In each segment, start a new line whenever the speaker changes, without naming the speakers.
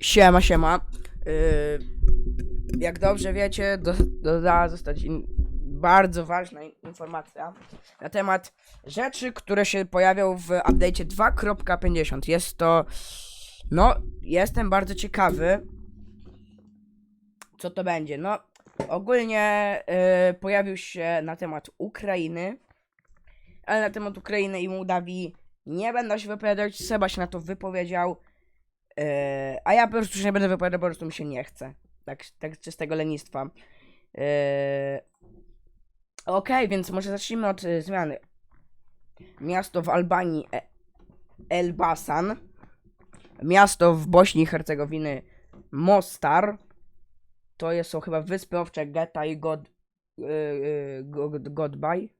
Siema, siema. Yy, jak dobrze wiecie, do, dodała zostać in, bardzo ważna in- informacja na temat rzeczy, które się pojawią w update'cie 2.50. Jest to. No, jestem bardzo ciekawy, co to będzie. No, ogólnie yy, pojawił się na temat Ukrainy, ale na temat Ukrainy i Mołdawii nie będę się wypowiadać. Seba się na to wypowiedział. Yy, a ja po prostu się nie będę wypowiadał, po prostu mi się nie chce. Tak, tak czystego lenistwa. Yy, Okej, więc może zacznijmy od y, zmiany. Miasto w Albanii e Elbasan. Miasto w Bośni i Hercegowiny Mostar. To jest, są chyba wyspy owcze Geta i God, yy, God, Godbaj.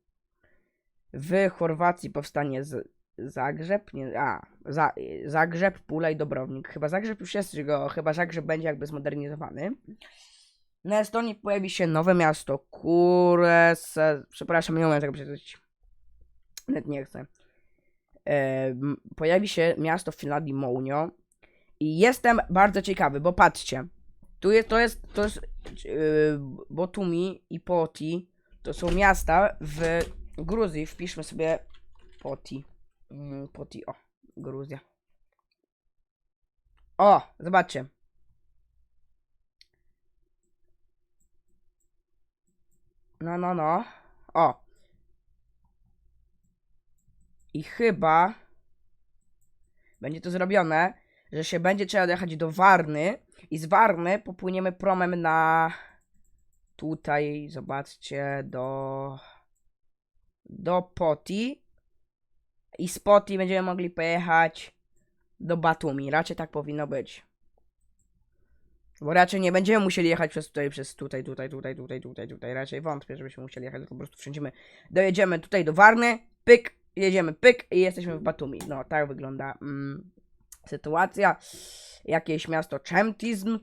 W Chorwacji powstanie z, Zagrzeb? Nie, a, za, Zagrzeb, Pula i Dobrownik. Chyba Zagrzeb już jest, go, chyba Zagrzeb będzie jakby zmodernizowany. Na Estonii pojawi się nowe miasto, Kures... Przepraszam, nie umiem tego przeczytać. Nawet nie chcę. E, pojawi się miasto w Finlandii, Mołnio. I jestem bardzo ciekawy, bo patrzcie. Tu jest, to jest, to jest yy, Botumi i Poti. To są miasta w Gruzji. Wpiszmy sobie Poti. Mm, Poti, o, Gruzja. O, zobaczcie. No, no, no. O. I chyba będzie to zrobione, że się będzie trzeba dojechać do Warny i z Warny popłyniemy promem na tutaj, zobaczcie, do do Poti i z Poti będziemy mogli pojechać do Batumi. Raczej tak powinno być. Bo raczej nie będziemy musieli jechać przez tutaj, przez tutaj, tutaj, tutaj, tutaj, tutaj, tutaj. Raczej wątpię, żebyśmy musieli jechać, tylko po prostu wsiądziemy. Dojedziemy tutaj do Warny, pyk, jedziemy pyk i jesteśmy w Batumi. No, tak wygląda mm, sytuacja. Jakieś miasto Chemtizm.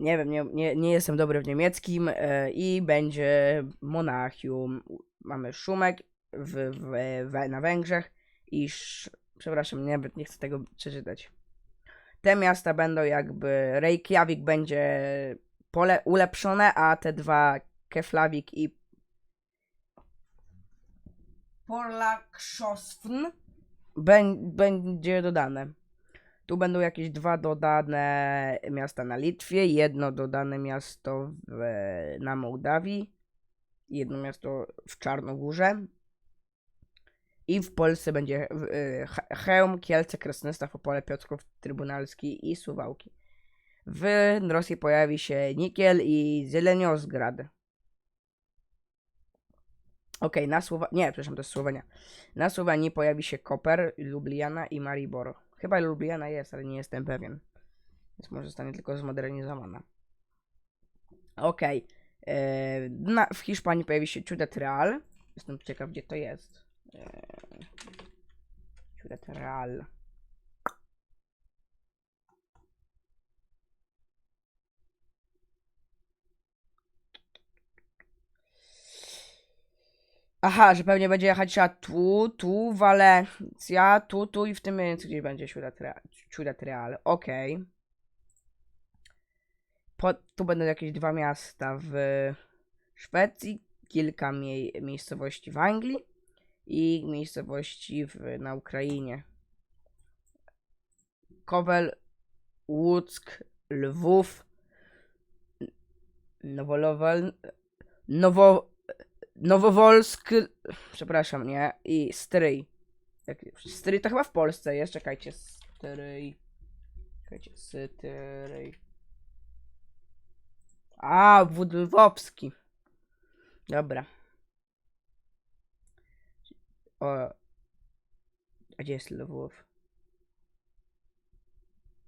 Nie wiem, nie, nie, nie jestem dobry w niemieckim. E, I będzie Monachium. Mamy Szumek w, w, w, na Węgrzech i sz, przepraszam, nawet nie chcę tego przeczytać. Te miasta będą jakby Reykjavik będzie pole ulepszone, a te dwa Keflavik i Porlakszosfn bę- będzie dodane. Tu będą jakieś dwa dodane miasta na Litwie, jedno dodane miasto w, na Mołdawii, jedno miasto w Czarnogórze. I w Polsce będzie w- y, Chełm, Kielce, Krasnystaw, Opole, Piotrków, Trybunalski i Suwałki. W Rosji pojawi się Nikiel i Zieleniozgrad. Okej, na Słowa... Nie, przepraszam, to jest Słowenia. Na Słowenii pojawi się Koper, Lubliana i Maribor. Chyba Lubliana jest, ale nie jestem pewien. Więc może zostanie tylko zmodernizowana. Okej. e, na- W Hiszpanii pojawi się Ciudad Real. Jestem ciekaw, gdzie to jest. Ciudad Real. Aha, że pewnie będzie jechać tu, tu, Walencja, tu, tu i w tym miejscu gdzieś będzie Ciudad Real. Okej. Po, tu będą jakieś dwa miasta w Szwecji, kilka mie miejscowości w Anglii i miejscowości w, na Ukrainie. Kowel, Łuck, Lwów, Nowolowel, Nowo, Nowowolsk, przepraszam, nie, i Stryj. Stryj to chyba w Polsce jest, czekajcie, Stryj. Czekajcie, Stryj. A, Wódlwowski. Dobra. O. A gdzie jest Lwów?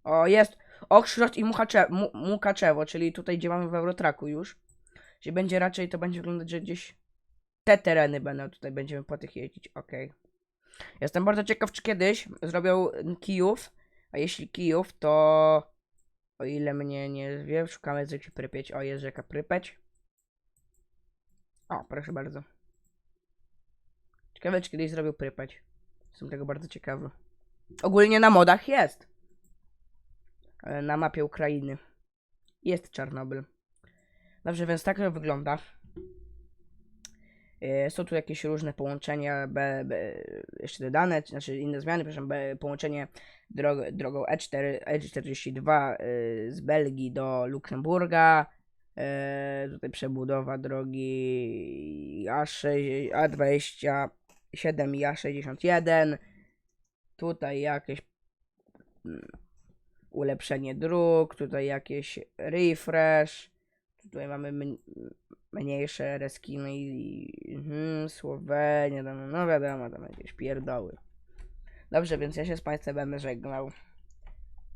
O, jest! Okszrot i Muchacze, Mu, Mukaczewo, czyli tutaj, gdzie mamy w Eurotraku już. Gdzie będzie raczej, to będzie wyglądać, że gdzieś te tereny będą, tutaj będziemy po tych jeździć, okej. Jestem bardzo ciekaw, czy kiedyś zrobią Kijów, a jeśli Kijów, to o ile mnie nie wie, szukamy rzeki Prypieć. O, jest rzeka Prypeć. O, proszę bardzo. Ciekawe, czy kiedyś zrobił Prypeć. Jestem tego bardzo ciekawy. Ogólnie na modach jest. e, na mapie Ukrainy. Jest Czarnobyl. Dobrze, więc tak to wygląda. E, Są tu jakieś różne połączenia, B, B, jeszcze dodane, znaczy inne zmiany, przepraszam, B, połączenie drog, drogą E E4, E42 y, z Belgii do Luksemburga. E, tutaj przebudowa drogi A6, A27 i A61. Tutaj jakieś mm, ulepszenie dróg, tutaj jakieś refresh. Tutaj mamy mn- mniejsze reskiny i mhm, Słowenia, no wiadomo, tam jakieś pierdoły. Dobrze, więc ja się z Państwem będę żegnał.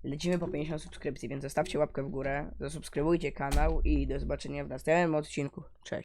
Lecimy po 50 subskrypcji, więc zostawcie łapkę w górę, zasubskrybujcie kanał i do zobaczenia w następnym odcinku. Cześć.